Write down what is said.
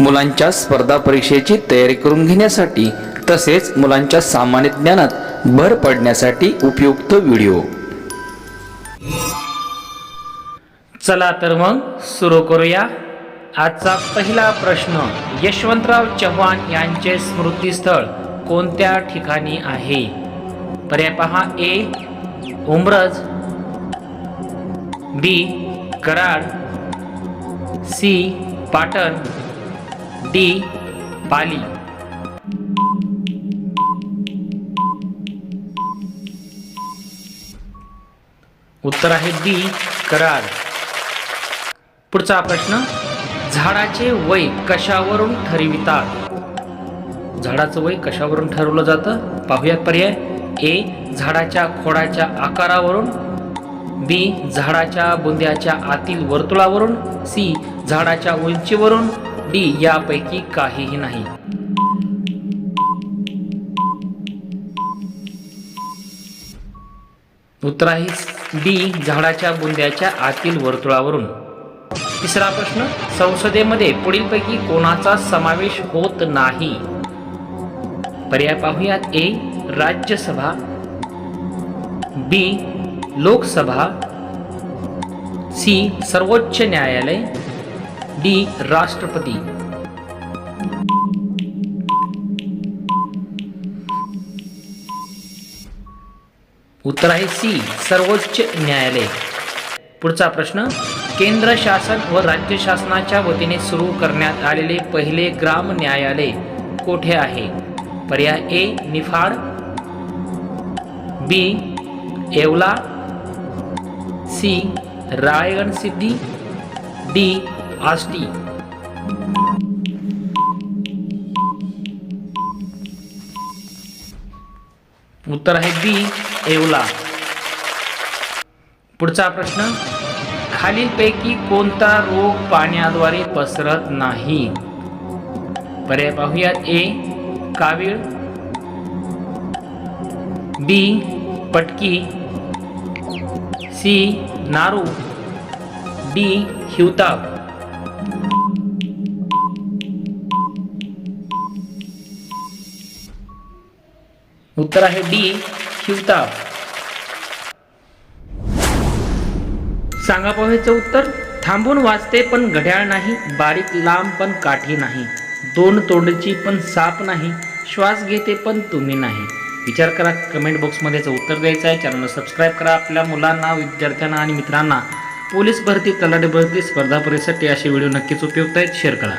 मुलांच्या स्पर्धा परीक्षेची तयारी करून घेण्यासाठी तसेच मुलांच्या सामान्य ज्ञानात भर पडण्यासाठी उपयुक्त व्हिडिओ. चला तर मग सुरू करूया आजचा पहिला प्रश्न. यशवंतराव चव्हाण यांचे स्मृतीस्थळ कोणत्या ठिकाणी आहे? पर्याय पहा A Umraj B Karad C Patan D Pali. उत्तर आहे बी करार. पुढचा प्रश्न झाडाचे वय कशावरून ठरवितात? झाडाचं वय कशावरून ठरवलं जातं? पाहूयात पर्याय. ए झाडाच्या खोडाच्या आकारावरून. बी झाडाच्या बुंद्याच्या आतील वर्तुळावरून. सी झाडाच्या उंचीवरून. डी यापैकी काहीही नाही. उत्तर आहे डी झाडाच्या बुंद्याच्या आतील वर्तुळावरून. तिसरा प्रश्न संसदेमध्ये पुढीलपैकी कोणाचा समावेश होत नाही? पर्याय पाहूयात. A Rajya Sabha. B Lok Sabha. C सर्वोच्च न्यायालय. डी राष्ट्रपती. उत्तर आहे सी सर्वोच्च न्यायालय. पुढचा प्रश्न केंद्र शासन व राज्य शासनाच्या वतीने सुरू करण्यात आलेले पहिले ग्राम न्यायालय कोठे आहे? पर्याय A Niphad. B Yeola. C Raigad Siddhi D Ashti उत्तर आहे बी येवला. पुढचा प्रश्न खालीलपैकी कोणता रोग पाण्याद्वारे पसरत नाही? पर्याय पाहूयात. ए कावीळ. बी पटकी. सी नारू. डी हिवताप. उत्तर आहे डी हिवताप सांगा पाहायचं उत्तर. थांबून वाचते पण घड्याळ नाही बारीक लांब पण काठी नाही. दोन तोंडची पण साप नाही श्वास घेते पण तुम्ही नाही. विचार करा कमेंट बॉक्समध्येच उत्तर द्यायचं आहे. चॅनलला सबस्क्राईब करा आपल्या मुलांना विद्यार्थ्यांना आणि मित्रांना. पोलीस भरती तलाठी भरती स्पर्धा परीक्षेसाठी असे व्हिडिओ नक्कीच उपयुक्त आहेत. शेअर करा.